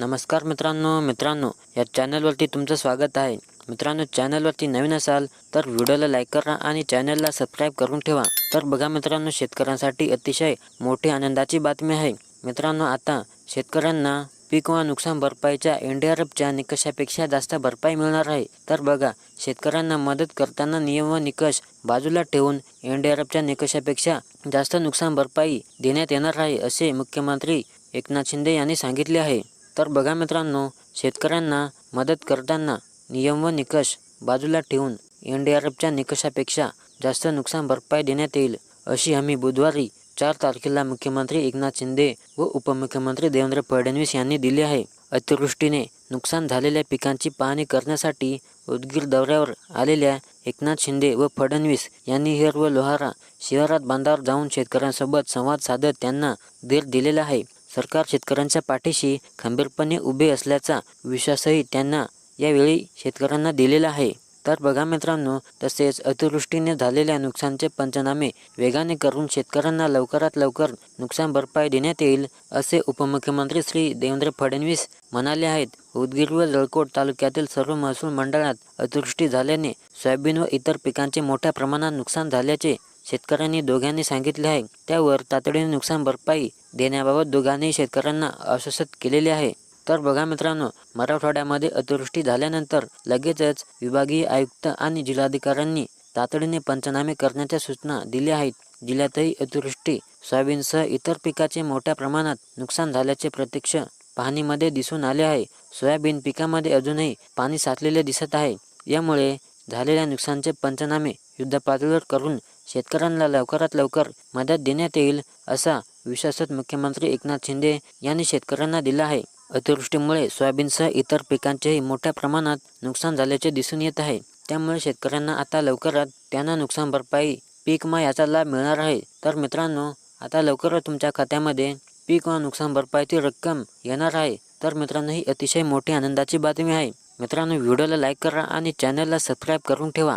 नमस्कार मित्रांनो मित्रांनो या चॅनलवरती तुमचं स्वागत आहे. मित्रांनो चॅनलवरती नवीन असाल तर व्हिडिओला लाईक करा आणि चॅनलला सबस्क्राईब करून ठेवा. तर बघा मित्रांनो शेतकऱ्यांसाठी अतिशय मोठी आनंदाची बातमी आहे. मित्रांनो आता शेतकऱ्यांना पीक व नुकसान भरपाईच्या एन डी आर निकषापेक्षा जास्त भरपाई मिळणार आहे. तर बघा शेतकऱ्यांना मदत करताना नियम व निकष बाजूला ठेवून एन डी आर निकषापेक्षा जास्त नुकसान भरपाई देण्यात येणार आहे असे मुख्यमंत्री एकनाथ शिंदे यांनी सांगितले आहे. तर बघा मित्रांनो शेतकऱ्यांना मदत करताना नियम व निकष बाजूला ठेवून एन डी आर एफच्या निकषापेक्षा जास्त नुकसान भरपाई देण्यात येईल अशी हमी बुधवारी चार तारखेला मुख्यमंत्री एकनाथ शिंदे व उपमुख्यमंत्री देवेंद्र फडणवीस यांनी दिली आहे. अतिवृष्टीने नुकसान झालेल्या पिकांची पाहणी करण्यासाठी उदगीर दौऱ्यावर आलेल्या एकनाथ शिंदे व फडणवीस यांनी हेर व लोहारा शिवारात बांधावर जाऊन शेतकऱ्यांसोबत संवाद साधत त्यांना धीर दिलेला आहे. सरकार शेतकऱ्यांच्या पाठीशी खंबीरपणे उभे असल्याचा विश्वासही त्यांना यावेळी शेतकऱ्यांना दिलेला आहे. तर बघा मित्रांनो तसेच अतिवृष्टीने झालेल्या नुकसानचे पंचनामे वेगाने करून शेतकऱ्यांना लवकरात लवकर नुकसान भरपाई देण्यात येईल असे उपमुख्यमंत्री श्री देवेंद्र फडणवीस म्हणाले आहेत. उदगीर व जळकोट तालुक्यातील सर्व महसूल मंडळात अतिवृष्टी झाल्याने सोयाबीन व इतर पिकांचे मोठ्या प्रमाणात नुकसान झाल्याचे शेतकऱ्यांनी दोघांनी सांगितले आहे. त्यावर तातडीने नुकसान भरपाई देण्याबाबत दोघांनी शेतकऱ्यांना आश्वासित केलेले आहे. तर बघा मित्रांनो मराठवाड्यामध्ये अतिवृष्टी झाल्यानंतर लगेचच विभागीय आयुक्त आणि जिल्हाधिकाऱ्यांनी तातडीने पंचनामे करण्याच्या सूचना दिल्या आहेत. जिल्ह्यातही अतिवृष्टी सोयाबीनसह इतर पिकाचे मोठ्या प्रमाणात नुकसान झाल्याचे प्रत्यक्ष पाहणीमध्ये दिसून आले आहे. सोयाबीन पिकामध्ये अजूनही पाणी साचलेले दिसत आहे. यामुळे झालेल्या नुकसानचे पंचनामे युद्धपातळीवर करून शेतकऱ्यांना लवकरात लवकर मदत देण्यात येईल असा विश्वासात मुख्यमंत्री एकनाथ शिंदे यांनी शेतकऱ्यांना दिला आहे. अतिवृष्टीमुळे सोयाबीनसह इतर पिकांचेही मोठ्या प्रमाणात नुकसान झाल्याचे दिसून येत आहे. त्यामुळे शेतकऱ्यांना आता लवकरात त्यांना नुकसान भरपाई पीक याचा लाभ मिळणार आहे. तर मित्रांनो आता लवकरच तुमच्या खात्यामध्ये पीक व नुकसान भरपाईची रक्कम येणार आहे. तर मित्रांनो ही अतिशय मोठी आनंदाची बातमी आहे. मित्रांनो व्हिडिओला लाईक करा आणि चॅनलला सबस्क्राईब करून ठेवा.